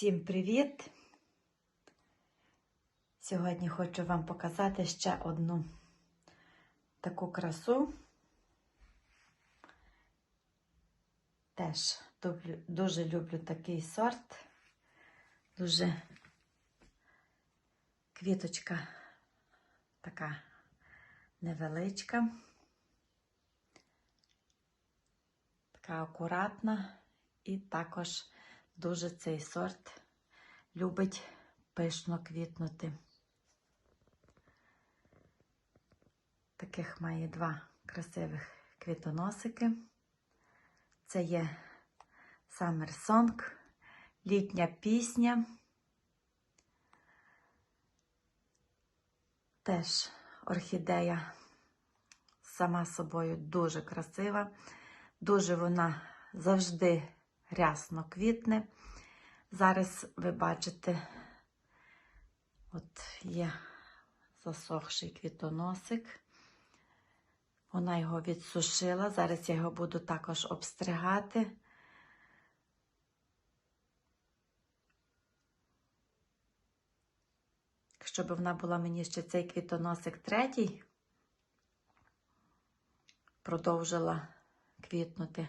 Всім привіт! Сьогодні хочу вам показати ще одну таку красу. Теж дуже люблю такий сорт. Дуже квіточка така невеличка, така акуратна і також дуже цей сорт любить пишно квітнути. Таких має два красивих квітоносики. Це є Summer Song, літня пісня. Теж орхідея сама собою дуже красива, дуже вона завжди рясно квітне. Зараз ви бачите, от є засохший квітоносик. Вона його відсушила. Зараз я його буду також обстригати. Якщо б вона була мені ще цей квітоносик третій, продовжила квітнути,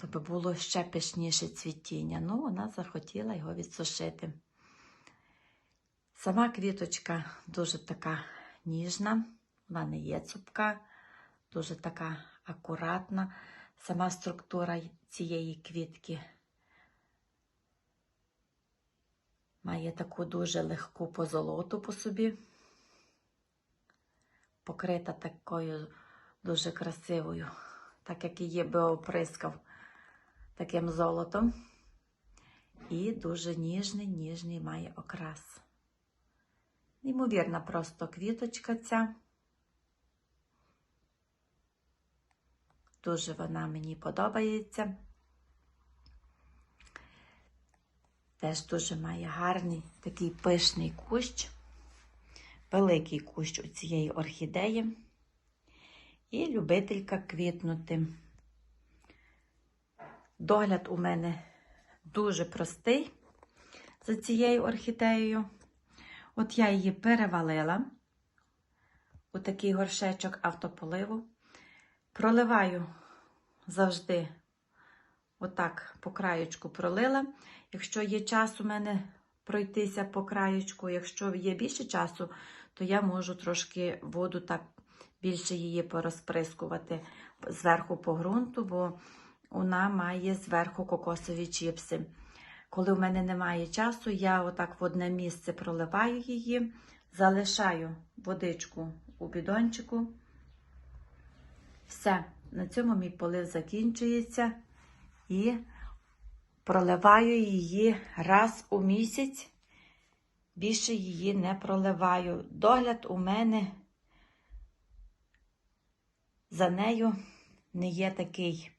то би було ще пишніше цвітіння. Ну, вона захотіла його відсушити. Сама квіточка дуже така ніжна, вона не є цупка, дуже така акуратна. Сама структура цієї квітки має таку дуже легку позолоту по собі, покрита такою дуже красивою, так як її би оприскав таким золотом. І дуже ніжний, ніжний має окрас. Неймовірна просто квіточка ця. Дуже вона мені подобається. Теж дуже має гарний такий пишний кущ, великий кущ у цієї орхідеї. І любителька квітнути. Догляд у мене дуже простий за цією орхідеєю. От я її перевалила у такий горшечок автополиву. Проливаю завжди отак по краєчку пролила. Якщо є час у мене пройтися по краєчку, якщо є більше часу, то я можу трошки воду так більше її порозприскувати зверху по ґрунту, бо вона має зверху кокосові чіпси. Коли в мене немає часу, я отак в одне місце проливаю її, залишаю водичку у бідончику. Все, на цьому мій полив закінчується і проливаю її раз у місяць. Більше її не проливаю. Догляд у мене за нею не є такий,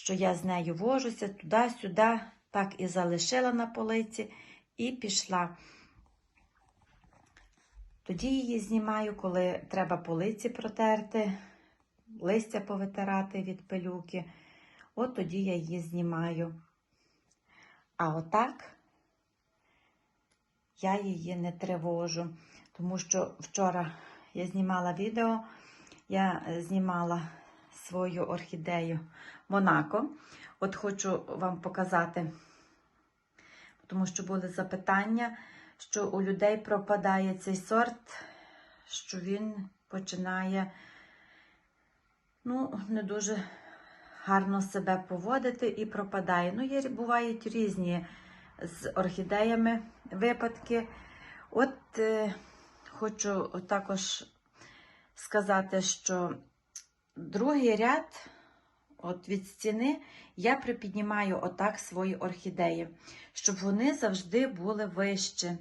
що я з нею вожуся туди-сюди, так і залишила на полиці і пішла. Тоді її знімаю, коли треба полиці протерти, листя повитирати від пилюки. От тоді я її знімаю. А отак я її не тривожу, тому що вчора я знімала відео, я е, знімала свою орхідею Монако. От хочу вам показати, тому що були запитання, що у людей пропадає цей сорт, що він починає ну, не дуже гарно себе поводити і пропадає. Ну, є, бувають різні з орхідеями випадки. От е, хочу також сказати, що другий ряд от від стіни я припіднімаю отак свої орхідеї, щоб вони завжди були вище,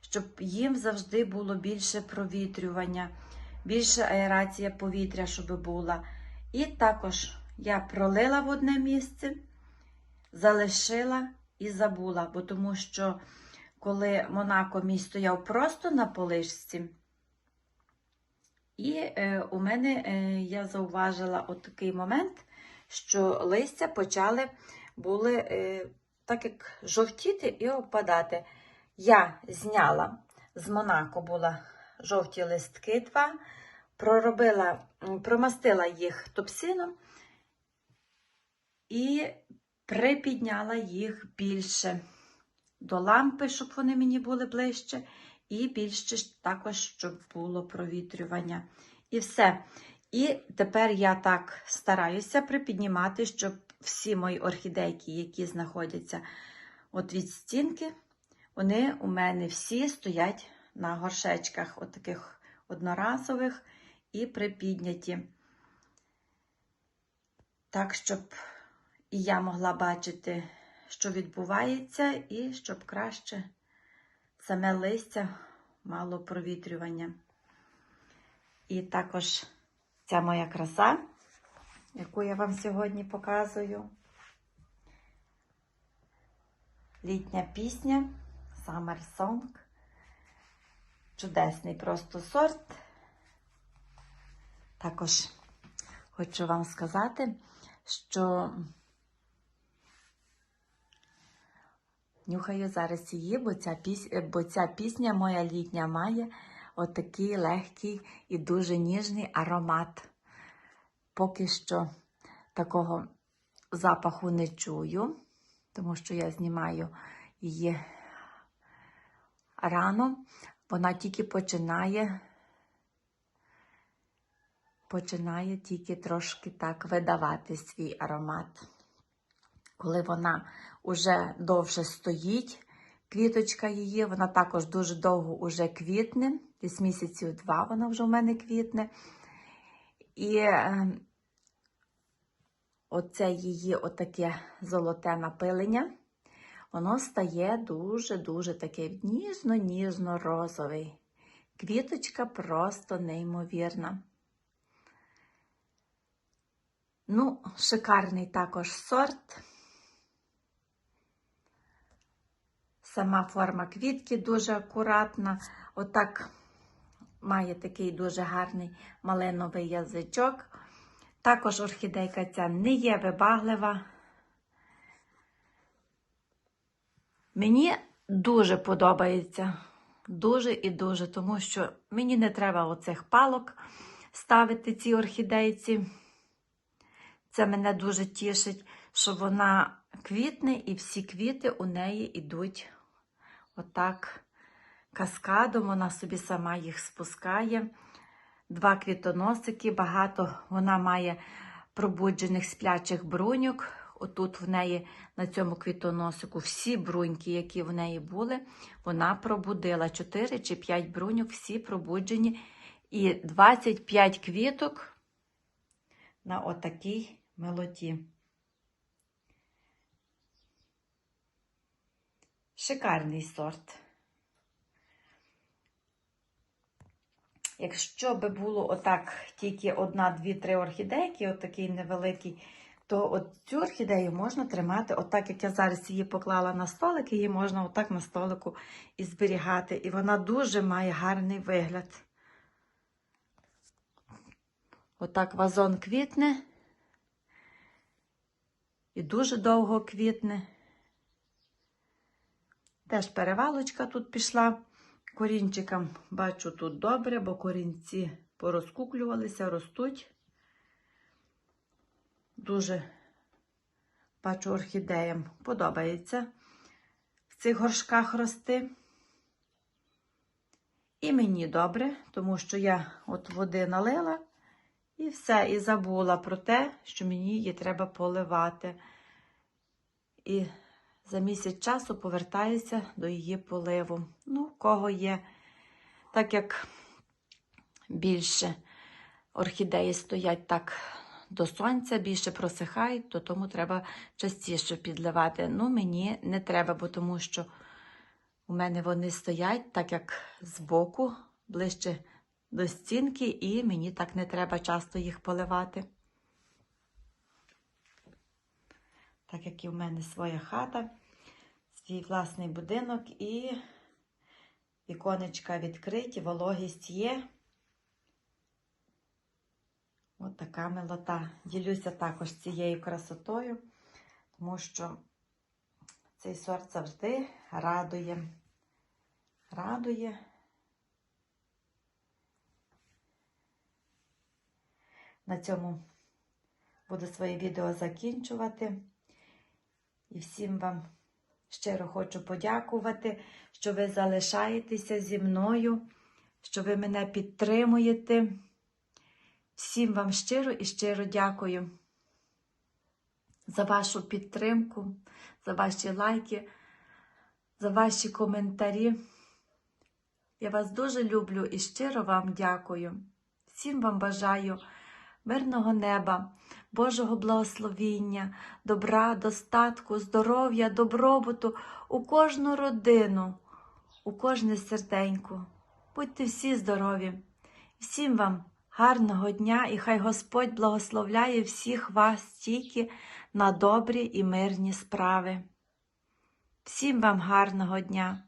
щоб їм завжди було більше провітрювання, більше аерація повітря, щоб була. І також я пролила в одне місце, залишила і забула, бо тому що коли Монако мій стояв просто на полишці, і е, у мене е, я зауважила от такий момент, що листя почали були е, так як жовтіти і опадати. Я зняла з Монако була жовті листки два, проробила, промастила їх топсином і припідняла їх більше до лампи, щоб вони мені були ближче, і більше також, щоб було провітрювання. І все. І тепер я так стараюся припіднімати, щоб всі мої орхідейки, які знаходяться от від стінки, вони у мене всі стоять на горшечках, от таких одноразових і припідняті. Так, щоб і я могла бачити, що відбувається, і щоб краще саме листя мало провітрювання. І також ця моя краса, яку я вам сьогодні показую. Літня пісня Summer Song. Чудесний просто сорт. Також хочу вам сказати, що нюхаю зараз її, бо ця, піс... бо ця пісня моя літня має отакий легкий і дуже ніжний аромат. Поки що такого запаху не чую, тому що я знімаю її рано. Вона тільки починає, починає тільки трошки так видавати свій аромат. Коли вона вже довше стоїть, квіточка її, вона також дуже довго уже квітне, десь місяців два вона вже в мене квітне. І е, оце її отаке золоте напилення, воно стає дуже-дуже таке ніжно-ніжно-розовий. Квіточка просто неймовірна. Ну, шикарний також сорт. Сама форма квітки дуже акуратна. Отак має такий дуже гарний малиновий язичок. Також орхідейка ця не є вибаглива. Мені дуже подобається. Дуже і дуже, тому що мені не треба оцих палок ставити цій орхідейці. Це мене дуже тішить, що вона квітне і всі квіти у неї йдуть отак каскадом. Вона собі сама їх спускає. Два квітоносики, багато вона має пробуджених сплячих бруньок. Отут в неї на цьому квітоносику всі бруньки, які в неї були, вона пробудила 4 чи 5 бруньок, всі пробуджені. І 25 квіток на отакій мелоді. Шикарний сорт. Якщо би було отак тільки одна, дві, три орхідейки, отакий невеликий, то от цю орхідею можна тримати, отак, як я зараз її поклала на столик, її можна отак на столику і зберігати. І вона дуже має гарний вигляд. Отак вазон квітне. І дуже довго квітне. Теж перевалочка тут пішла. Корінчикам бачу тут добре, бо корінці порозкуклювалися, ростуть. Дуже бачу орхідеям подобається в цих горшках рости. І мені добре, тому що я от води налила і все, і забула про те, що мені її треба поливати. І за місяць часу повертаюся до її поливу. Ну, кого є, так як більше орхідеї стоять так до сонця, більше просихають, то тому треба частіше підливати. Ну, мені не треба, бо тому що у мене вони стоять так, як збоку, ближче до стінки, і мені так не треба часто їх поливати. Так як і в мене своя хата, свій власний будинок і віконечка відкриті, вологість є. От така милота. Ділюся також цією красотою, тому що Цей сорт завжди радує. Радує. На цьому буду своє відео закінчувати. І всім вам щиро хочу подякувати, що ви залишаєтеся зі мною, що ви мене підтримуєте. Всім вам щиро і щиро дякую за вашу підтримку, за ваші лайки, за ваші коментарі. Я вас дуже люблю і щиро вам дякую. Всім вам бажаю мирного неба, Божого благословіння, добра, достатку, здоров'я, добробуту у кожну родину, у кожне серденько. Будьте всі здорові. Всім вам гарного дня і хай Господь благословляє всіх вас тільки на добрі і мирні справи. Всім вам гарного дня!